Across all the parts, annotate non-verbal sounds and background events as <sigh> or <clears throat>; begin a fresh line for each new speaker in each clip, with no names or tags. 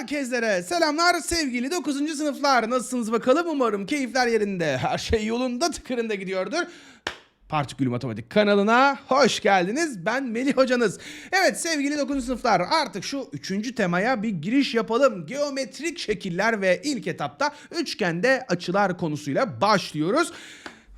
Herkeslere selamlar sevgili 9. sınıflar. Nasılsınız bakalım? Umarım keyifler yerinde. Her şey yolunda tıkırında gidiyordur. Partikül Matematik kanalına hoş geldiniz. Ben Melih hocanız. Evet sevgili 9. sınıflar artık şu 3. temaya bir giriş yapalım. Geometrik şekiller ve ilk etapta üçgende açılar konusuyla başlıyoruz.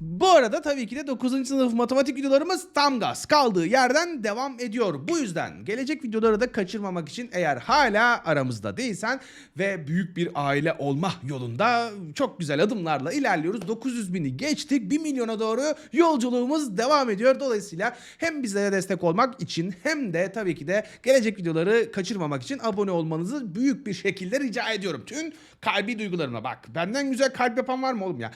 Bu arada tabii ki de 9. sınıf matematik videolarımız tam gaz kaldığı yerden devam ediyor. Bu yüzden gelecek videoları da kaçırmamak için eğer hala aramızda değilsen ve büyük bir aile olma yolunda çok güzel adımlarla ilerliyoruz. 900 bini geçtik 1 milyona doğru yolculuğumuz devam ediyor. Dolayısıyla hem bizlere destek olmak için hem de tabii ki de gelecek videoları kaçırmamak için abone olmanızı büyük bir şekilde rica ediyorum. Tüm kalbi duygularıma bak benden güzel kalp yapan var mı oğlum ya?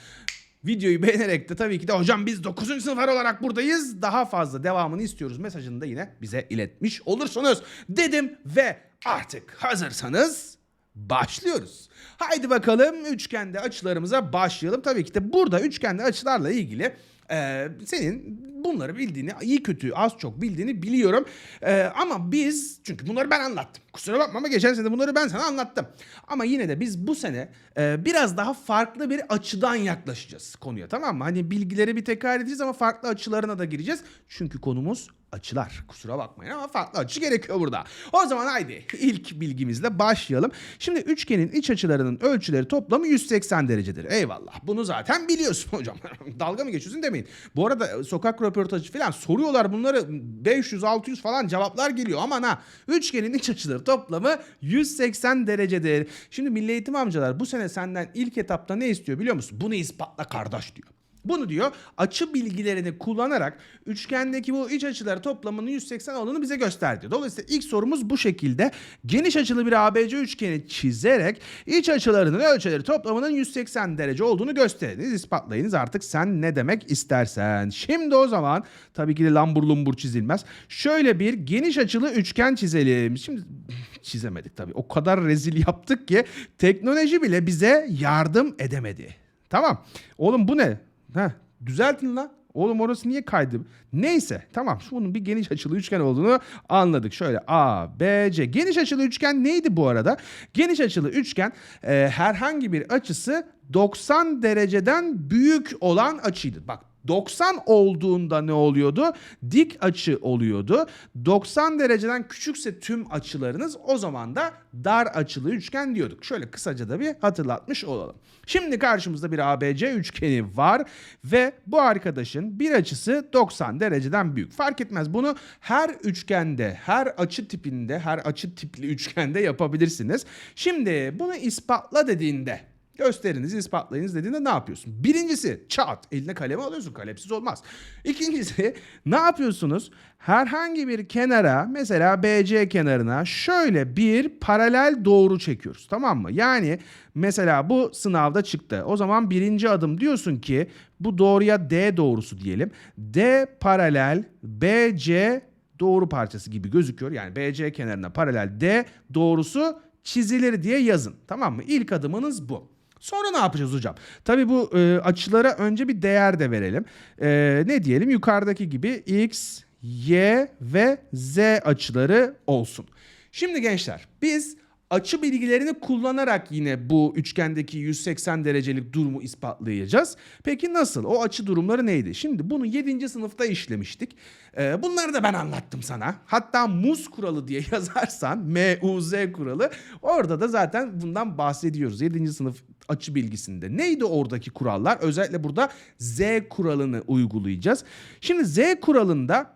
Videoyu beğenerek de tabii ki de hocam biz 9. sınıflar olarak buradayız. Daha fazla devamını istiyoruz mesajını da yine bize iletmiş olursunuz dedim ve artık hazırsanız başlıyoruz. Haydi bakalım üçgende açılarımıza başlayalım. Tabii ki de burada üçgende açılarla ilgili e, senin bunları bildiğini, iyi kötü az çok bildiğini biliyorum. E, ama biz, çünkü bunları ben anlattım. Kusura bakma ama geçen sene bunları ben sana anlattım. Ama yine de biz bu sene e, biraz daha farklı bir açıdan yaklaşacağız konuya tamam mı? Hani bilgileri bir tekrar edeceğiz ama farklı açılarına da gireceğiz. Çünkü konumuz açılar. Kusura bakmayın ama farklı açı gerekiyor burada. O zaman haydi ilk bilgimizle başlayalım. Şimdi üçgenin iç açılarının ölçüleri toplamı 180 derecedir. Eyvallah. Bunu zaten biliyorsun <laughs> hocam. Dalga mı geçiyorsun demeyin. Bu arada sokak röportajı falan soruyorlar bunları 500-600 falan cevaplar geliyor. Aman ha üçgenin iç açıları toplamı 180 derecedir. Şimdi Milli Eğitim amcalar bu sene senden ilk etapta ne istiyor biliyor musun? Bunu ispatla kardeş diyor. Bunu diyor açı bilgilerini kullanarak üçgendeki bu iç açıları toplamının 180 olduğunu bize göster diyor. Dolayısıyla ilk sorumuz bu şekilde. Geniş açılı bir ABC üçgeni çizerek iç açılarının ölçüleri toplamının 180 derece olduğunu gösteriniz. ispatlayınız artık sen ne demek istersen. Şimdi o zaman tabii ki de lambur lumbur çizilmez. Şöyle bir geniş açılı üçgen çizelim. Şimdi <laughs> çizemedik tabii. O kadar rezil yaptık ki teknoloji bile bize yardım edemedi. Tamam. Oğlum bu ne? Heh, düzeltin lan. Oğlum orası niye kaydı? Neyse tamam bunun bir geniş açılı üçgen olduğunu anladık. Şöyle A, B, C. Geniş açılı üçgen neydi bu arada? Geniş açılı üçgen e, herhangi bir açısı 90 dereceden büyük olan açıydı. Bak 90 olduğunda ne oluyordu? Dik açı oluyordu. 90 dereceden küçükse tüm açılarınız o zaman da dar açılı üçgen diyorduk. Şöyle kısaca da bir hatırlatmış olalım. Şimdi karşımızda bir ABC üçgeni var ve bu arkadaşın bir açısı 90 dereceden büyük. Fark etmez bunu her üçgende, her açı tipinde, her açı tipli üçgende yapabilirsiniz. Şimdi bunu ispatla dediğinde Gösteriniz, ispatlayınız dediğinde ne yapıyorsun? Birincisi çat eline kalemi alıyorsun kalemsiz olmaz. İkincisi <laughs> ne yapıyorsunuz? Herhangi bir kenara mesela BC kenarına şöyle bir paralel doğru çekiyoruz tamam mı? Yani mesela bu sınavda çıktı. O zaman birinci adım diyorsun ki bu doğruya D doğrusu diyelim. D paralel BC doğru parçası gibi gözüküyor. Yani BC kenarına paralel D doğrusu çizilir diye yazın. Tamam mı? İlk adımınız bu. Sonra ne yapacağız hocam? Tabii bu e, açılara önce bir değer de verelim. E, ne diyelim? Yukarıdaki gibi x, y ve z açıları olsun. Şimdi gençler biz açı bilgilerini kullanarak yine bu üçgendeki 180 derecelik durumu ispatlayacağız. Peki nasıl? O açı durumları neydi? Şimdi bunu 7. sınıfta işlemiştik. Ee, bunları da ben anlattım sana. Hatta muz kuralı diye <laughs> yazarsan M-U-Z kuralı orada da zaten bundan bahsediyoruz. 7. sınıf açı bilgisinde. Neydi oradaki kurallar? Özellikle burada Z kuralını uygulayacağız. Şimdi Z kuralında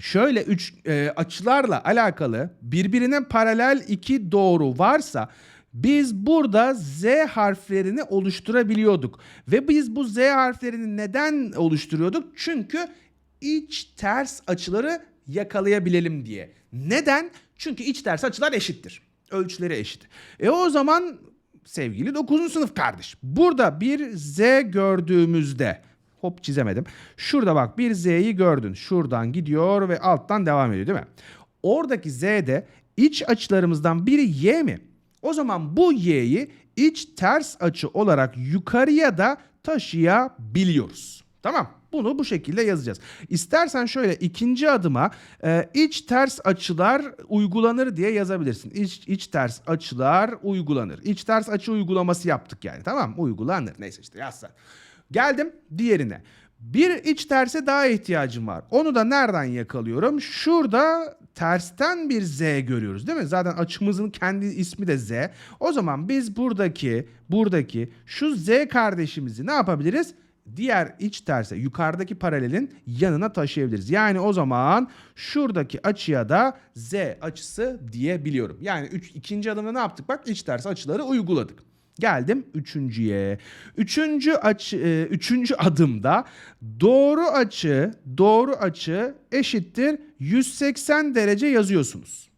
şöyle üç e, açılarla alakalı birbirine paralel iki doğru varsa biz burada Z harflerini oluşturabiliyorduk. Ve biz bu Z harflerini neden oluşturuyorduk? Çünkü iç ters açıları yakalayabilelim diye. Neden? Çünkü iç ters açılar eşittir. Ölçüleri eşit. E o zaman sevgili 9. sınıf kardeş. Burada bir Z gördüğümüzde hop çizemedim. Şurada bak bir Z'yi gördün. Şuradan gidiyor ve alttan devam ediyor değil mi? Oradaki Z'de iç açılarımızdan biri Y mi? O zaman bu Y'yi iç ters açı olarak yukarıya da taşıyabiliyoruz. Tamam. Bunu bu şekilde yazacağız. İstersen şöyle ikinci adıma e, iç ters açılar uygulanır diye yazabilirsin. İç, iç ters açılar uygulanır. İç ters açı uygulaması yaptık yani tamam? Uygulanır. Neyse işte yazsan. Geldim diğerine. Bir iç terse daha ihtiyacım var. Onu da nereden yakalıyorum? Şurada tersten bir Z görüyoruz değil mi? Zaten açımızın kendi ismi de Z. O zaman biz buradaki buradaki şu Z kardeşimizi ne yapabiliriz? Diğer iç terse yukarıdaki paralelin yanına taşıyabiliriz. Yani o zaman şuradaki açıya da Z açısı diyebiliyorum. Yani üç, ikinci adımda ne yaptık? Bak iç ters açıları uyguladık. Geldim üçüncüye. Üçüncü açı, e, üçüncü adımda doğru açı, doğru açı eşittir 180 derece yazıyorsunuz.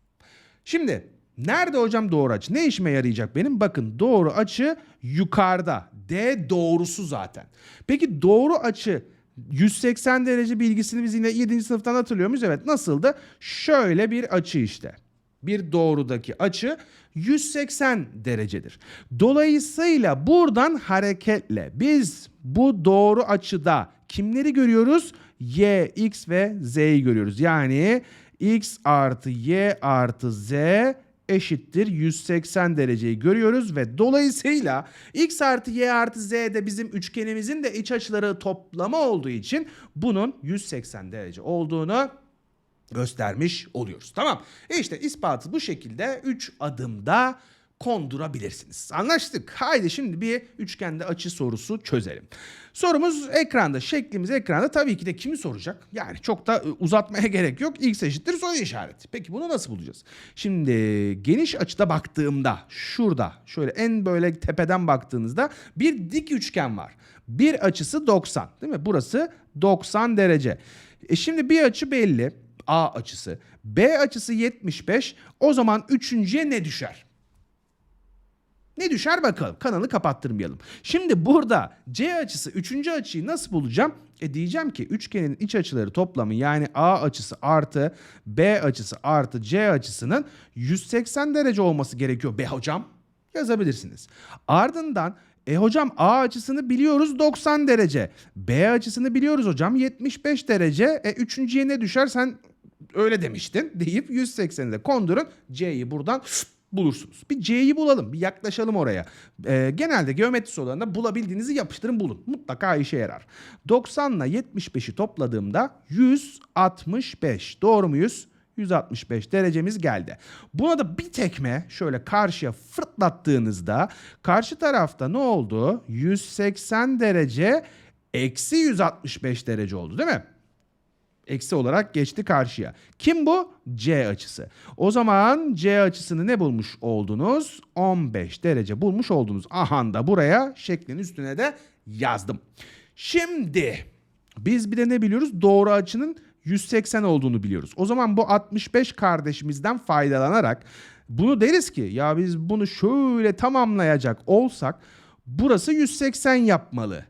Şimdi nerede hocam doğru açı? Ne işime yarayacak benim? Bakın doğru açı yukarıda. D doğrusu zaten. Peki doğru açı 180 derece bilgisini biz yine 7. sınıftan hatırlıyor muyuz? Evet nasıldı? Şöyle bir açı işte. Bir doğrudaki açı 180 derecedir. Dolayısıyla buradan hareketle biz bu doğru açıda kimleri görüyoruz? Y, X ve Z'yi görüyoruz. Yani X artı Y artı Z eşittir 180 dereceyi görüyoruz ve dolayısıyla x artı y artı z de bizim üçgenimizin de iç açıları toplamı olduğu için bunun 180 derece olduğunu göstermiş oluyoruz. Tamam. E işte ispatı bu şekilde 3 adımda kondurabilirsiniz. Anlaştık. Haydi şimdi bir üçgende açı sorusu çözelim. Sorumuz ekranda, şeklimiz ekranda. Tabii ki de kimi soracak? Yani çok da e, uzatmaya <laughs> gerek yok. X eşittir soru işareti. Peki bunu nasıl bulacağız? Şimdi geniş açıda baktığımda şurada şöyle en böyle tepeden baktığınızda bir dik üçgen var. Bir açısı 90 değil mi? Burası 90 derece. E şimdi bir açı belli. A açısı. B açısı 75. O zaman üçüncüye ne düşer? Ne düşer bakalım. Kanalı kapattırmayalım. Şimdi burada C açısı üçüncü açıyı nasıl bulacağım? E diyeceğim ki üçgenin iç açıları toplamı yani A açısı artı B açısı artı C açısının 180 derece olması gerekiyor be hocam. Yazabilirsiniz. Ardından e hocam A açısını biliyoruz 90 derece. B açısını biliyoruz hocam 75 derece. E üçüncüye ne düşer sen öyle demiştin deyip 180'i de kondurun. C'yi buradan bulursunuz. Bir C'yi bulalım. Bir yaklaşalım oraya. Ee, genelde geometri sorularında bulabildiğinizi yapıştırın bulun. Mutlaka işe yarar. 90 ile 75'i topladığımda 165. Doğru muyuz? 165 derecemiz geldi. Buna da bir tekme şöyle karşıya fırlattığınızda karşı tarafta ne oldu? 180 derece eksi 165 derece oldu değil mi? Eksi olarak geçti karşıya. Kim bu? C açısı. O zaman C açısını ne bulmuş oldunuz? 15 derece bulmuş oldunuz. Aha da buraya şeklin üstüne de yazdım. Şimdi biz bir de ne biliyoruz? Doğru açının 180 olduğunu biliyoruz. O zaman bu 65 kardeşimizden faydalanarak bunu deriz ki ya biz bunu şöyle tamamlayacak olsak burası 180 yapmalı.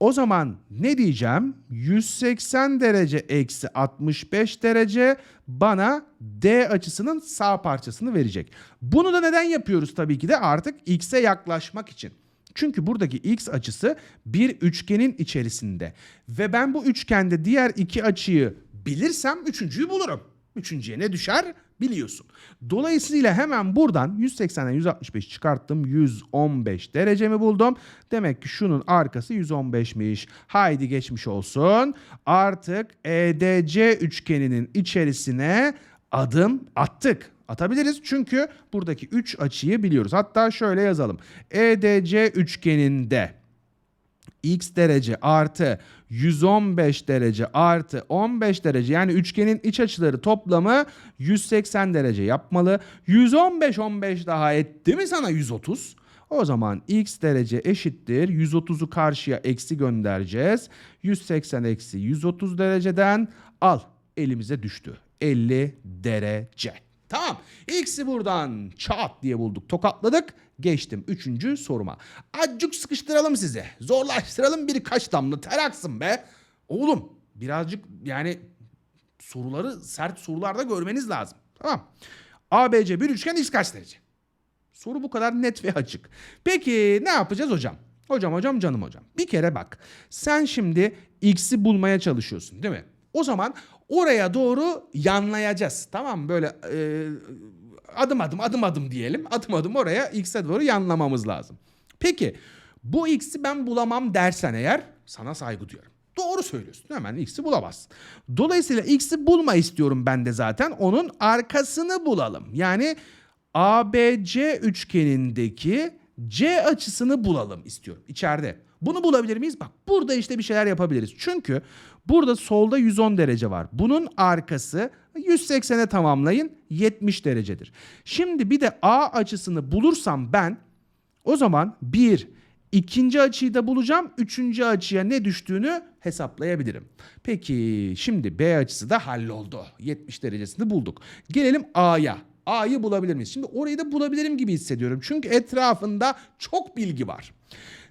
O zaman ne diyeceğim? 180 derece eksi 65 derece bana D açısının sağ parçasını verecek. Bunu da neden yapıyoruz tabii ki de artık X'e yaklaşmak için. Çünkü buradaki x açısı bir üçgenin içerisinde. Ve ben bu üçgende diğer iki açıyı bilirsem üçüncüyü bulurum. Üçüncüye ne düşer? Biliyorsun. Dolayısıyla hemen buradan 180'den 165 çıkarttım. 115 derecemi buldum. Demek ki şunun arkası 115'miş. Haydi geçmiş olsun. Artık EDC üçgeninin içerisine adım attık. Atabiliriz çünkü buradaki 3 açıyı biliyoruz. Hatta şöyle yazalım. EDC üçgeninde x derece artı 115 derece artı 15 derece yani üçgenin iç açıları toplamı 180 derece yapmalı. 115 15 daha etti mi sana 130? O zaman x derece eşittir 130'u karşıya eksi göndereceğiz. 180 eksi 130 dereceden al elimize düştü. 50 derece. Tamam. X'i buradan çat diye bulduk. Tokatladık. Geçtim. Üçüncü soruma. Acık sıkıştıralım size. Zorlaştıralım birkaç damla ter aksın be. Oğlum birazcık yani soruları sert sorularda görmeniz lazım. Tamam. ABC bir üçgen x kaç derece? Soru bu kadar net ve açık. Peki ne yapacağız hocam? Hocam hocam canım hocam. Bir kere bak. Sen şimdi x'i bulmaya çalışıyorsun değil mi? O zaman oraya doğru yanlayacağız. Tamam mı? Böyle e, adım adım adım adım diyelim. Adım adım oraya x'e doğru yanlamamız lazım. Peki bu x'i ben bulamam dersen eğer sana saygı duyarım. Doğru söylüyorsun. Hemen x'i bulamazsın. Dolayısıyla x'i bulma istiyorum ben de zaten. Onun arkasını bulalım. Yani ABC üçgenindeki C açısını bulalım istiyorum içeride. Bunu bulabilir miyiz? Bak burada işte bir şeyler yapabiliriz. Çünkü burada solda 110 derece var. Bunun arkası 180'e tamamlayın 70 derecedir. Şimdi bir de A açısını bulursam ben o zaman bir ikinci açıyı da bulacağım. Üçüncü açıya ne düştüğünü hesaplayabilirim. Peki şimdi B açısı da halloldu. 70 derecesini bulduk. Gelelim A'ya. A'yı bulabilir miyiz? Şimdi orayı da bulabilirim gibi hissediyorum. Çünkü etrafında çok bilgi var.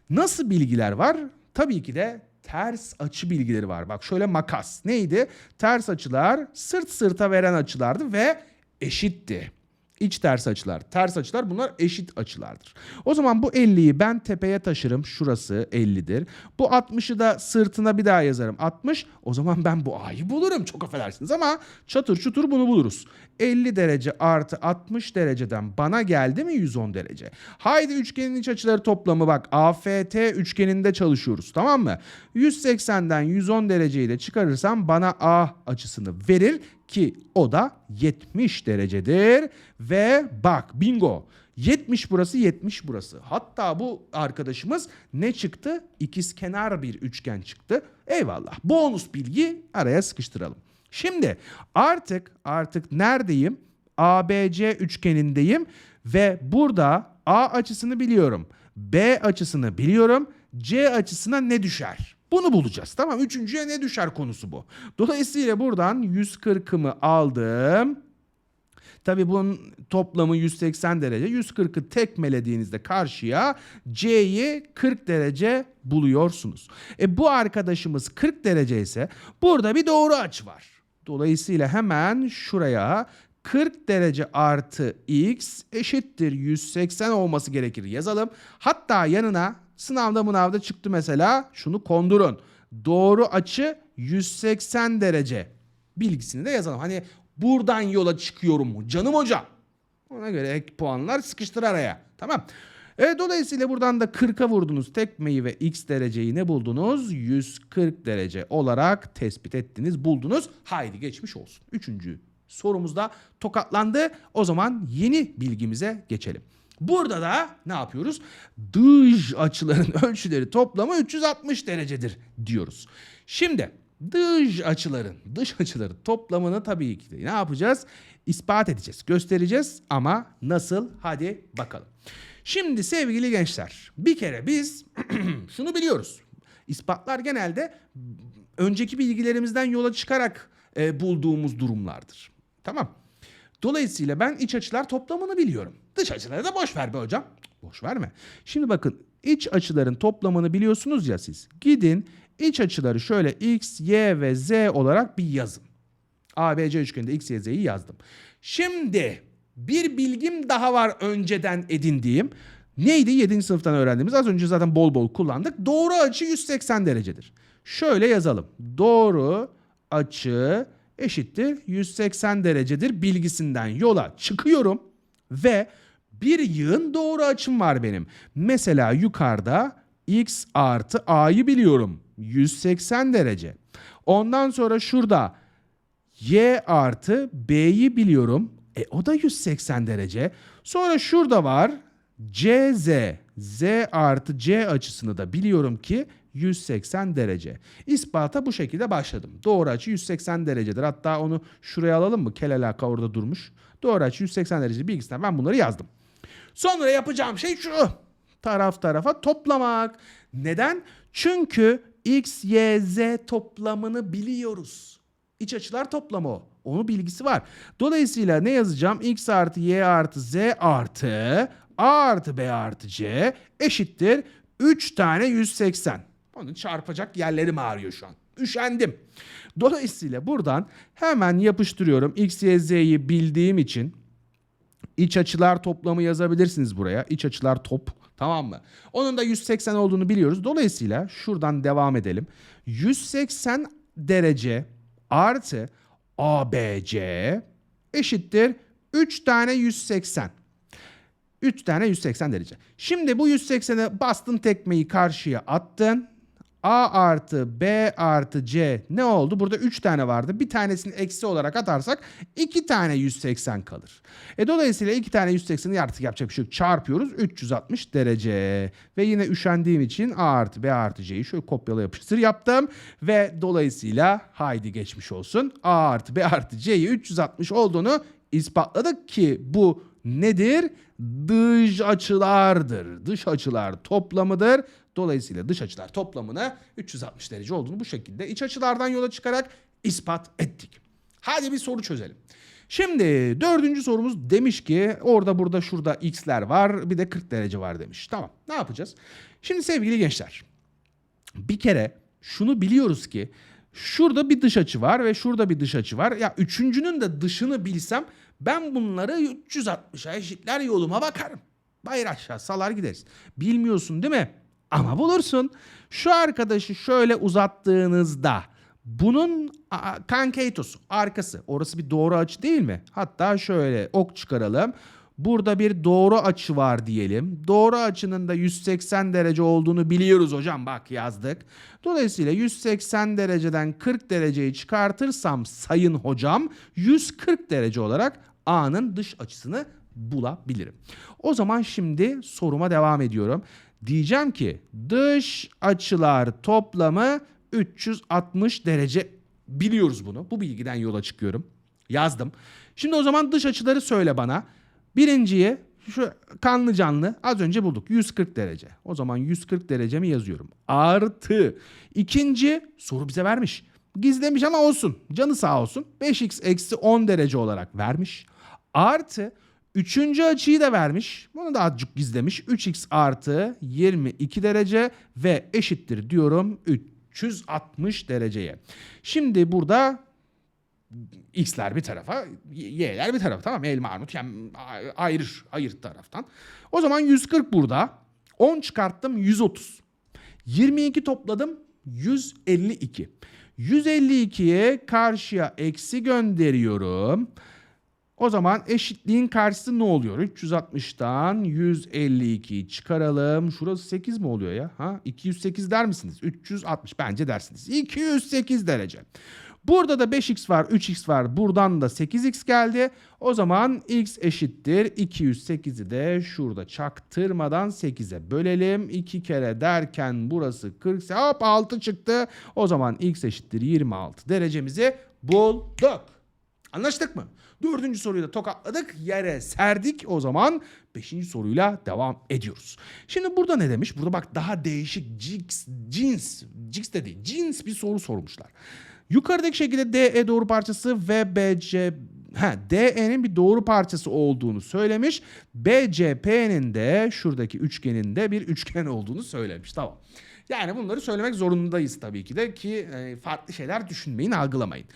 Nasıl bilgiler var? Tabii ki de ters açı bilgileri var. Bak şöyle makas. Neydi? Ters açılar sırt sırta veren açılardı ve eşitti. İç ters açılar, ters açılar bunlar eşit açılardır. O zaman bu 50'yi ben tepeye taşırım. Şurası 50'dir. Bu 60'ı da sırtına bir daha yazarım. 60. O zaman ben bu A'yı bulurum. Çok affedersiniz ama çatır çutur bunu buluruz. 50 derece artı 60 dereceden bana geldi mi 110 derece. Haydi üçgenin iç açıları toplamı bak AFT üçgeninde çalışıyoruz tamam mı? 180'den 110 dereceyi de çıkarırsam bana A açısını verir ki o da 70 derecedir ve bak bingo 70 burası 70 burası. Hatta bu arkadaşımız ne çıktı? İkizkenar bir üçgen çıktı. Eyvallah. Bonus bilgi araya sıkıştıralım. Şimdi artık artık neredeyim? ABC üçgenindeyim ve burada A açısını biliyorum. B açısını biliyorum. C açısına ne düşer? Bunu bulacağız. Tamam üçüncüye ne düşer konusu bu. Dolayısıyla buradan 140'ımı aldım. Tabii bunun toplamı 180 derece. 140'ı tekmelediğinizde karşıya C'yi 40 derece buluyorsunuz. E bu arkadaşımız 40 derece ise burada bir doğru açı var. Dolayısıyla hemen şuraya 40 derece artı x eşittir 180 olması gerekir yazalım. Hatta yanına sınavda mınavda çıktı mesela şunu kondurun. Doğru açı 180 derece bilgisini de yazalım. Hani buradan yola çıkıyorum mu canım hocam? Ona göre ek puanlar sıkıştır araya. Tamam. E, dolayısıyla buradan da 40'a vurdunuz tekmeyi ve x dereceyi ne buldunuz? 140 derece olarak tespit ettiniz, buldunuz. Haydi geçmiş olsun. Üçüncü sorumuzda tokatlandı. O zaman yeni bilgimize geçelim. Burada da ne yapıyoruz? Dış açıların <laughs> ölçüleri toplamı 360 derecedir diyoruz. Şimdi dış açıların, dış açıların toplamını tabii ki de ne yapacağız? İspat edeceğiz, göstereceğiz ama nasıl? Hadi bakalım. Şimdi sevgili gençler, bir kere biz <clears throat> şunu biliyoruz. İspatlar genelde önceki bilgilerimizden yola çıkarak e, bulduğumuz durumlardır. Tamam. Dolayısıyla ben iç açılar toplamını biliyorum. Dış açıları da boş ver be hocam. Boş verme. Şimdi bakın iç açıların toplamını biliyorsunuz ya siz. Gidin iç açıları şöyle x, y ve z olarak bir yazın. ABC üçgeninde x, y, z'yi yazdım. Şimdi bir bilgim daha var önceden edindiğim. Neydi? 7. sınıftan öğrendiğimiz. Az önce zaten bol bol kullandık. Doğru açı 180 derecedir. Şöyle yazalım. Doğru açı eşittir 180 derecedir bilgisinden yola çıkıyorum ve bir yığın doğru açım var benim. Mesela yukarıda x artı a'yı biliyorum 180 derece. Ondan sonra şurada y artı b'yi biliyorum. E o da 180 derece. Sonra şurada var cz z artı c açısını da biliyorum ki 180 derece. İspata bu şekilde başladım. Doğru açı 180 derecedir. Hatta onu şuraya alalım mı? Kel alaka orada durmuş. Doğru açı 180 derece bilgisinden ben bunları yazdım. Sonra yapacağım şey şu. Taraf tarafa toplamak. Neden? Çünkü x, y, z toplamını biliyoruz. İç açılar toplamı o. Onun bilgisi var. Dolayısıyla ne yazacağım? x artı y artı z artı a artı b artı c eşittir 3 tane 180. Onu çarpacak yerlerim ağrıyor şu an. Üşendim. Dolayısıyla buradan hemen yapıştırıyorum. X, Y, Z'yi bildiğim için İç açılar toplamı yazabilirsiniz buraya. İç açılar top. Tamam mı? Onun da 180 olduğunu biliyoruz. Dolayısıyla şuradan devam edelim. 180 derece artı ABC eşittir 3 tane 180. 3 tane 180 derece. Şimdi bu 180'e bastın tekmeyi karşıya attın. A artı B artı C ne oldu? Burada 3 tane vardı. Bir tanesini eksi olarak atarsak 2 tane 180 kalır. E dolayısıyla 2 tane 180'i artık yapacak bir şey yok. Çarpıyoruz 360 derece. Ve yine üşendiğim için A artı B artı C'yi şöyle kopyala yapıştır yaptım. Ve dolayısıyla haydi geçmiş olsun. A artı B artı C'yi 360 olduğunu ispatladık ki bu nedir? Dış açılardır. Dış açılar toplamıdır. Dolayısıyla dış açılar toplamını 360 derece olduğunu bu şekilde iç açılardan yola çıkarak ispat ettik. Hadi bir soru çözelim. Şimdi dördüncü sorumuz demiş ki orada burada şurada x'ler var bir de 40 derece var demiş. Tamam ne yapacağız? Şimdi sevgili gençler bir kere şunu biliyoruz ki şurada bir dış açı var ve şurada bir dış açı var. Ya üçüncünün de dışını bilsem ben bunları 360'a eşitler yoluma bakarım. Bayır aşağı salar gideriz. Bilmiyorsun değil mi? Ama bulursun. Şu arkadaşı şöyle uzattığınızda bunun kankatosu arkası orası bir doğru açı değil mi? Hatta şöyle ok çıkaralım. Burada bir doğru açı var diyelim. Doğru açının da 180 derece olduğunu biliyoruz hocam bak yazdık. Dolayısıyla 180 dereceden 40 dereceyi çıkartırsam sayın hocam 140 derece olarak A'nın dış açısını bulabilirim. O zaman şimdi soruma devam ediyorum. Diyeceğim ki dış açılar toplamı 360 derece biliyoruz bunu. Bu bilgiden yola çıkıyorum. Yazdım. Şimdi o zaman dış açıları söyle bana. Birinciye şu kanlı canlı az önce bulduk 140 derece. O zaman 140 derecemi yazıyorum. Artı ikinci soru bize vermiş. Gizlemiş ama olsun. Canı sağ olsun. 5x eksi 10 derece olarak vermiş. Artı Üçüncü açıyı da vermiş. Bunu da azıcık gizlemiş. 3x artı 22 derece ve eşittir diyorum 360 dereceye. Şimdi burada x'ler bir tarafa, y'ler bir tarafa. Tamam elma armut yani ayırır, ayır taraftan. O zaman 140 burada. 10 çıkarttım 130. 22 topladım 152. 152'ye karşıya eksi gönderiyorum. O zaman eşitliğin karşısı ne oluyor? 360'tan 152'yi çıkaralım. Şurası 8 mi oluyor ya? Ha? 208 der misiniz? 360 bence dersiniz. 208 derece. Burada da 5x var, 3x var. Buradan da 8x geldi. O zaman x eşittir. 208'i de şurada çaktırmadan 8'e bölelim. 2 kere derken burası 40. Hop 6 çıktı. O zaman x eşittir 26 derecemizi bulduk. Anlaştık mı? Dördüncü soruyu da tokatladık. Yere serdik. O zaman beşinci soruyla devam ediyoruz. Şimdi burada ne demiş? Burada bak daha değişik cins, cins, cins de cins bir soru sormuşlar. Yukarıdaki şekilde DE doğru parçası ve BC ha, DE'nin bir doğru parçası olduğunu söylemiş. BCP'nin de şuradaki üçgenin de bir üçgen olduğunu söylemiş. Tamam. Yani bunları söylemek zorundayız tabii ki de ki e, farklı şeyler düşünmeyin, algılamayın.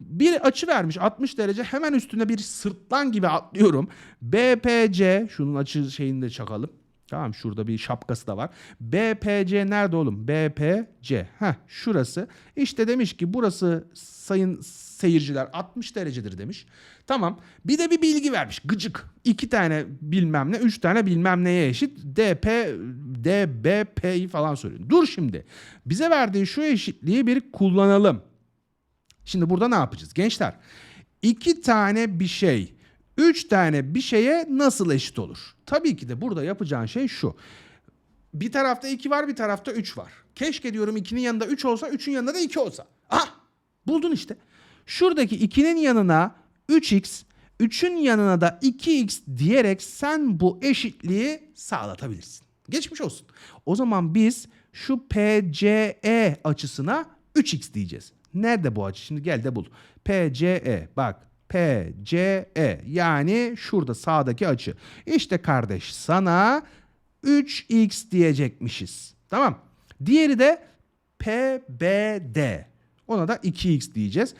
Bir açı vermiş 60 derece hemen üstüne bir sırtlan gibi atlıyorum. BPC şunun açı şeyini de çakalım. Tamam şurada bir şapkası da var. BPC nerede oğlum? BPC. Heh şurası. İşte demiş ki burası sayın seyirciler 60 derecedir demiş. Tamam. Bir de bir bilgi vermiş. Gıcık. İki tane bilmem ne, üç tane bilmem neye eşit. DP, DBP'yi falan söylüyor. Dur şimdi. Bize verdiği şu eşitliği bir kullanalım. Şimdi burada ne yapacağız? Gençler iki tane bir şey üç tane bir şeye nasıl eşit olur? Tabii ki de burada yapacağın şey şu. Bir tarafta 2 var bir tarafta 3 var. Keşke diyorum 2'nin yanında 3 olsa 3'ün yanında da 2 olsa. Ah buldun işte. Şuradaki 2'nin yanına 3x 3'ün yanına da 2x diyerek sen bu eşitliği sağlatabilirsin. Geçmiş olsun. O zaman biz şu PCE açısına 3x diyeceğiz. Nerede bu açı? Şimdi gel de bul. PCE bak PCE yani şurada sağdaki açı. İşte kardeş sana 3x diyecekmişiz. Tamam. Diğeri de PBD. Ona da 2x diyeceğiz.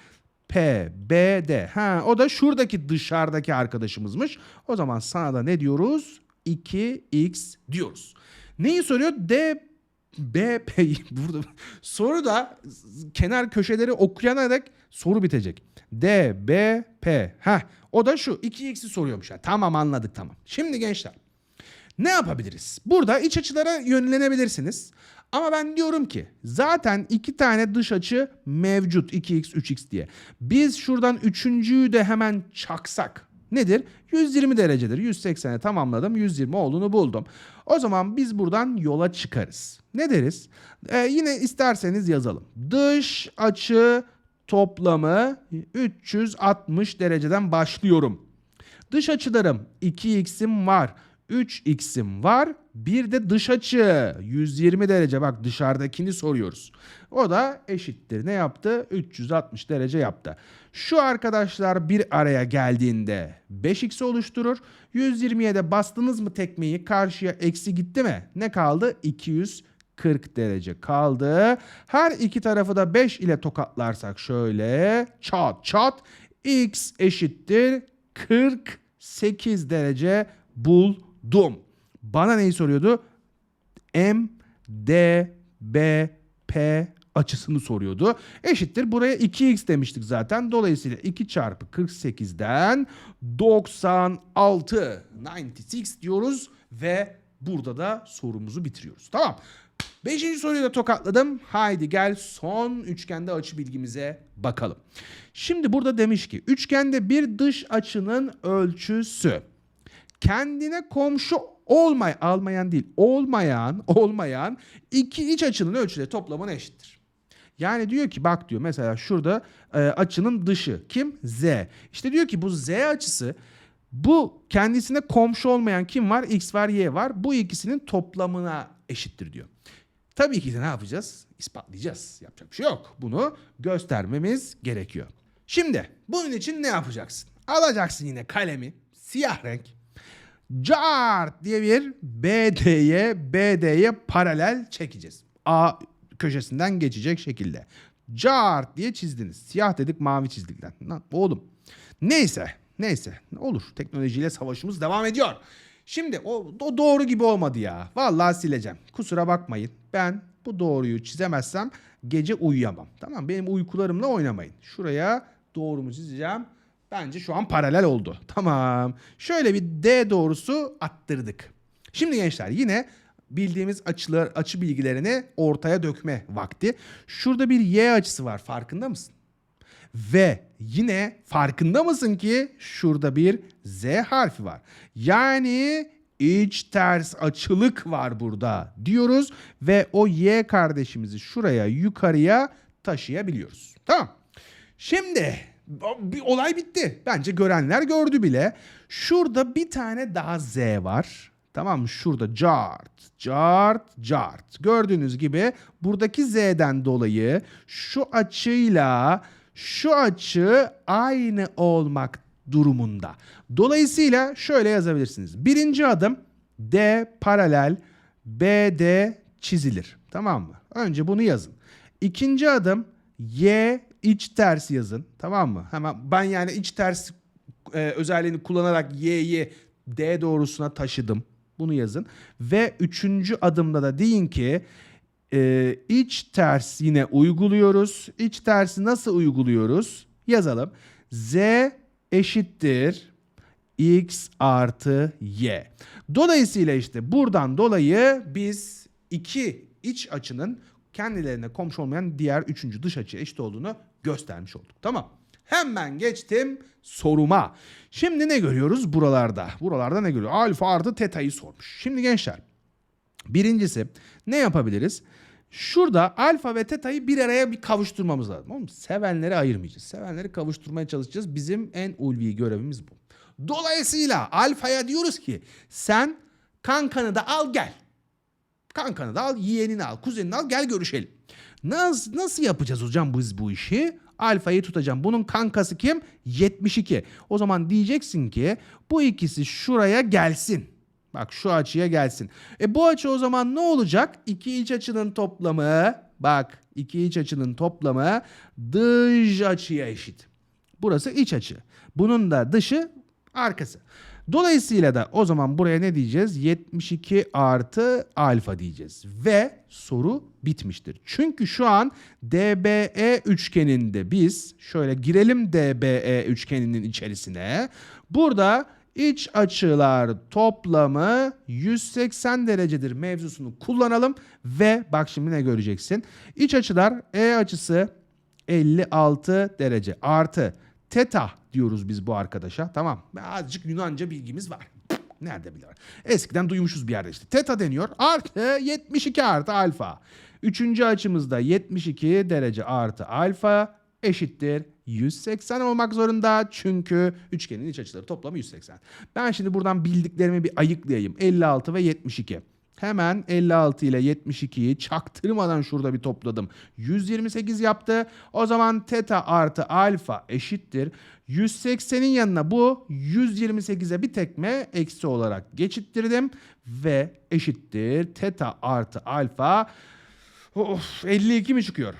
P, B, D. Ha, o da şuradaki dışarıdaki arkadaşımızmış. O zaman sana da ne diyoruz? 2x diyoruz. Neyi soruyor? D, B, P. <laughs> Burada soru da kenar köşeleri okuyana dek soru bitecek. D, B, P. Ha, o da şu 2x'i soruyormuş. Yani. Tamam anladık tamam. Şimdi gençler ne yapabiliriz? Burada iç açılara yönlenebilirsiniz. Ama ben diyorum ki zaten iki tane dış açı mevcut 2x 3x diye. Biz şuradan üçüncüyü de hemen çaksak. Nedir? 120 derecedir. 180'e tamamladım. 120 olduğunu buldum. O zaman biz buradan yola çıkarız. Ne deriz? Ee, yine isterseniz yazalım. Dış açı toplamı 360 dereceden başlıyorum. Dış açılarım 2x'im var. 3x'im var. Bir de dış açı 120 derece bak dışarıdakini soruyoruz. O da eşittir. Ne yaptı? 360 derece yaptı. Şu arkadaşlar bir araya geldiğinde 5x oluşturur. 120'ye de bastınız mı tekmeyi karşıya eksi gitti mi? Ne kaldı? 240 derece kaldı. Her iki tarafı da 5 ile tokatlarsak şöyle çat çat x eşittir 48 derece buldum. Bana neyi soruyordu? M, D, B, P açısını soruyordu. Eşittir. Buraya 2x demiştik zaten. Dolayısıyla 2 çarpı 48'den 96. 96 diyoruz ve burada da sorumuzu bitiriyoruz. Tamam. Beşinci soruyu da tokatladım. Haydi gel son üçgende açı bilgimize bakalım. Şimdi burada demiş ki üçgende bir dış açının ölçüsü kendine komşu olmay almayan değil olmayan <laughs> olmayan iki iç açının ölçüleri toplamına eşittir. Yani diyor ki bak diyor mesela şurada e, açının dışı kim? Z. İşte diyor ki bu Z açısı bu kendisine komşu olmayan kim var? X var, Y var. Bu ikisinin toplamına eşittir diyor. Tabii ki de ne yapacağız? İspatlayacağız. Yapacak bir şey yok. Bunu göstermemiz gerekiyor. Şimdi bunun için ne yapacaksın? Alacaksın yine kalemi, siyah renk. Cart diye bir BD'ye BD'ye paralel çekeceğiz. A köşesinden geçecek şekilde. Cart diye çizdiniz. Siyah dedik mavi çizdik lan. Lan oğlum. Neyse. Neyse. Olur. Teknolojiyle savaşımız devam ediyor. Şimdi o, o doğru gibi olmadı ya. Vallahi sileceğim. Kusura bakmayın. Ben bu doğruyu çizemezsem gece uyuyamam. Tamam benim uykularımla oynamayın. Şuraya doğrumu çizeceğim. Bence şu an paralel oldu. <laughs> Tamam. Şöyle bir D doğrusu attırdık. Şimdi gençler yine bildiğimiz açılar, açı bilgilerini ortaya dökme vakti. Şurada bir Y açısı var. Farkında mısın? Ve yine farkında mısın ki şurada bir Z harfi var. Yani iç ters açılık var burada diyoruz ve o Y kardeşimizi şuraya yukarıya taşıyabiliyoruz. Tamam. Şimdi bir olay bitti. Bence görenler gördü bile. Şurada bir tane daha Z var. Tamam mı? Şurada cart, cart, cart. Gördüğünüz gibi buradaki Z'den dolayı şu açıyla şu açı aynı olmak durumunda. Dolayısıyla şöyle yazabilirsiniz. Birinci adım D paralel BD çizilir. Tamam mı? Önce bunu yazın. İkinci adım Y iç ters yazın. Tamam mı? Hemen ben yani iç ters e, özelliğini kullanarak Y'yi D doğrusuna taşıdım. Bunu yazın. Ve üçüncü adımda da deyin ki e, iç ters yine uyguluyoruz. İç tersi nasıl uyguluyoruz? Yazalım. Z eşittir x artı y. Dolayısıyla işte buradan dolayı biz iki iç açının kendilerine komşu olmayan diğer üçüncü dış açı eşit olduğunu göstermiş olduk. Tamam. Hemen geçtim soruma. Şimdi ne görüyoruz buralarda? Buralarda ne görüyoruz? Alfa artı teta'yı sormuş. Şimdi gençler birincisi ne yapabiliriz? Şurada alfa ve teta'yı bir araya bir kavuşturmamız lazım. Oğlum, sevenleri ayırmayacağız. Sevenleri kavuşturmaya çalışacağız. Bizim en ulvi görevimiz bu. Dolayısıyla alfaya diyoruz ki sen kankanı da al gel. Kankanı da al, yeğenini al, kuzenini al gel görüşelim. Nasıl, nasıl yapacağız hocam biz bu işi? Alfayı tutacağım. Bunun kankası kim? 72. O zaman diyeceksin ki bu ikisi şuraya gelsin. Bak şu açıya gelsin. E bu açı o zaman ne olacak? İki iç açının toplamı bak iki iç açının toplamı dış açıya eşit. Burası iç açı. Bunun da dışı arkası. Dolayısıyla da o zaman buraya ne diyeceğiz? 72 artı alfa diyeceğiz. Ve soru bitmiştir. Çünkü şu an DBE üçgeninde biz şöyle girelim DBE üçgeninin içerisine. Burada iç açılar toplamı 180 derecedir mevzusunu kullanalım. Ve bak şimdi ne göreceksin? İç açılar E açısı 56 derece artı teta diyoruz biz bu arkadaşa. Tamam. Azıcık Yunanca bilgimiz var. Nerede biliyor? Eskiden duymuşuz bir yerde işte. Teta deniyor. Artı 72 artı alfa. Üçüncü açımızda 72 derece artı alfa eşittir 180 olmak zorunda. Çünkü üçgenin iç açıları toplamı 180. Ben şimdi buradan bildiklerimi bir ayıklayayım. 56 ve 72. Hemen 56 ile 72'yi çaktırmadan şurada bir topladım. 128 yaptı. O zaman teta artı alfa eşittir. 180'in yanına bu 128'e bir tekme eksi olarak geçittirdim. Ve eşittir teta artı alfa. Of, 52 mi çıkıyor?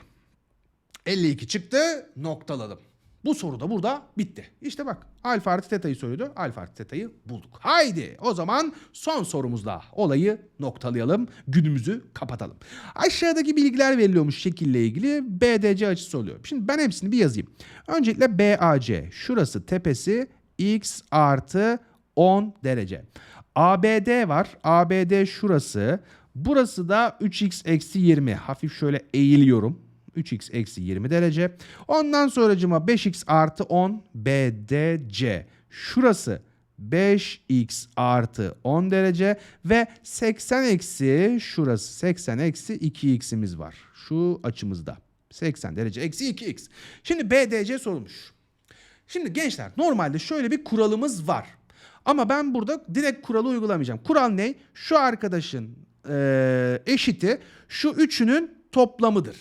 52 çıktı noktaladım. Bu soru da burada bitti. İşte bak alfa artı teta'yı soruyordu. Alfa artı teta'yı bulduk. Haydi o zaman son sorumuzla olayı noktalayalım. Günümüzü kapatalım. Aşağıdaki bilgiler veriliyormuş şekille ilgili BDC açısı oluyor. Şimdi ben hepsini bir yazayım. Öncelikle BAC. Şurası tepesi x artı 10 derece. ABD var. ABD şurası. Burası da 3x eksi 20. Hafif şöyle eğiliyorum. 3x eksi 20 derece. Ondan sonracıma 5x artı 10 BDC. Şurası 5x artı 10 derece ve 80 eksi şurası 80 eksi 2x'imiz var. Şu açımızda 80 derece eksi 2x. Şimdi BDC sorulmuş. Şimdi gençler normalde şöyle bir kuralımız var. Ama ben burada direkt kuralı uygulamayacağım. Kural ne? Şu arkadaşın eee, eşiti şu üçünün toplamıdır.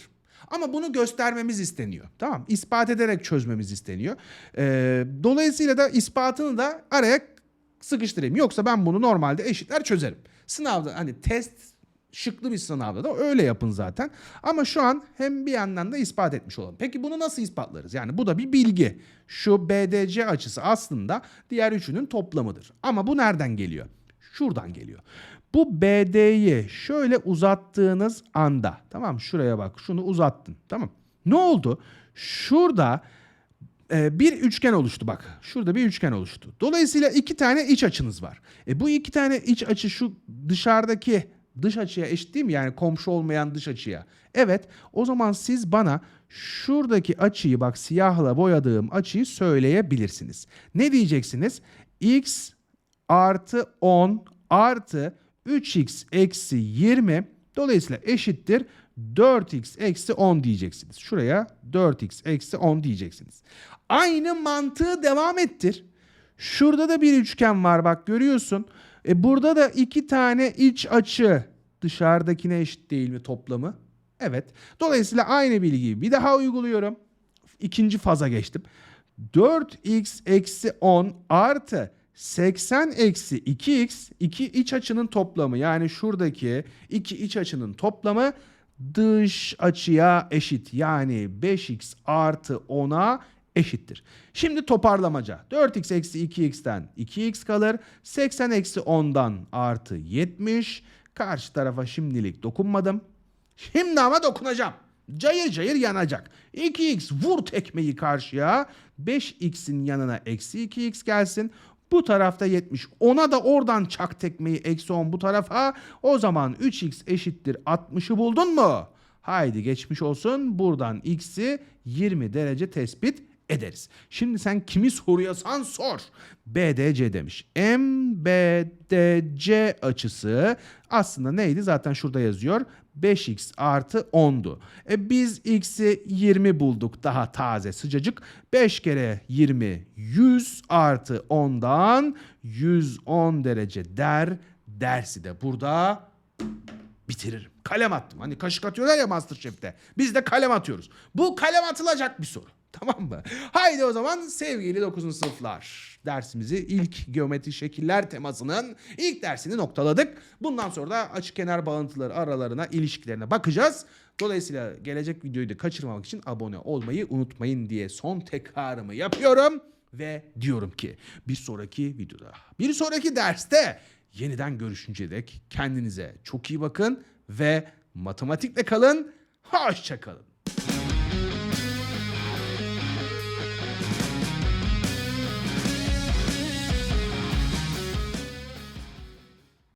Ama bunu göstermemiz isteniyor. Tamam İspat ederek çözmemiz isteniyor. Eee, dolayısıyla da ispatını da araya sıkıştırayım. Yoksa ben bunu normalde eşitler çözerim. Sınavda hani test şıklı bir sınavda da öyle yapın zaten. Ama şu an hem bir yandan da ispat etmiş olalım. Peki bunu nasıl ispatlarız? Yani bu da bir bilgi. Şu BDC açısı aslında diğer üçünün toplamıdır. Ama bu nereden geliyor? Şuradan geliyor. Bu BD'yi şöyle uzattığınız anda tamam şuraya bak şunu uzattın tamam. Ne oldu? Şurada e, bir üçgen oluştu bak. Şurada bir üçgen oluştu. Dolayısıyla iki tane iç açınız var. E, bu iki tane iç açı şu dışarıdaki dış açıya eşit değil mi? Yani komşu olmayan dış açıya. Evet o zaman siz bana şuradaki açıyı bak siyahla boyadığım açıyı söyleyebilirsiniz. Ne diyeceksiniz? X artı 10 artı 3x eksi 20 dolayısıyla eşittir 4x eksi 10 diyeceksiniz. Şuraya 4x eksi 10 diyeceksiniz. Aynı mantığı devam ettir. Şurada da bir üçgen var bak görüyorsun. E burada da iki tane iç açı dışarıdakine eşit değil mi toplamı? Evet. Dolayısıyla aynı bilgiyi bir daha uyguluyorum. İkinci faza geçtim. 4x eksi 10 artı 80 eksi 2x iki iç açının toplamı yani şuradaki iki iç açının toplamı dış açıya eşit. Yani 5x artı 10'a eşittir. Şimdi toparlamaca. 4x eksi 2x'ten 2x kalır. 80 eksi 10'dan artı 70. Karşı tarafa şimdilik dokunmadım. Şimdi ama dokunacağım. Cayır cayır yanacak. 2x vur tekmeyi karşıya. 5x'in yanına eksi 2x gelsin. Bu tarafta 70. Ona da oradan çak tekmeyi eksi 10 bu tarafa. O zaman 3x eşittir 60'ı buldun mu? Haydi geçmiş olsun. Buradan x'i 20 derece tespit ederiz. Şimdi sen kimi soruyorsan sor. BDC demiş. MBDC açısı aslında neydi? Zaten şurada yazıyor. 5x artı 10'du. E biz x'i 20 bulduk daha taze sıcacık. 5 kere 20 100 artı 10'dan 110 derece der. Dersi de burada bitiririm. Kalem attım. Hani kaşık atıyorlar ya Masterchef'te. Biz de kalem atıyoruz. Bu kalem atılacak bir soru. Tamam mı? Haydi o zaman sevgili 9. sınıflar. Dersimizi ilk geometrik şekiller temasının ilk dersini noktaladık. Bundan sonra da açık kenar bağıntıları aralarına ilişkilerine bakacağız. Dolayısıyla gelecek videoyu da kaçırmamak için abone olmayı unutmayın diye son tekrarımı yapıyorum. Ve diyorum ki bir sonraki videoda, bir sonraki derste yeniden görüşünceye dek kendinize çok iyi bakın ve matematikle kalın. Hoşça kalın.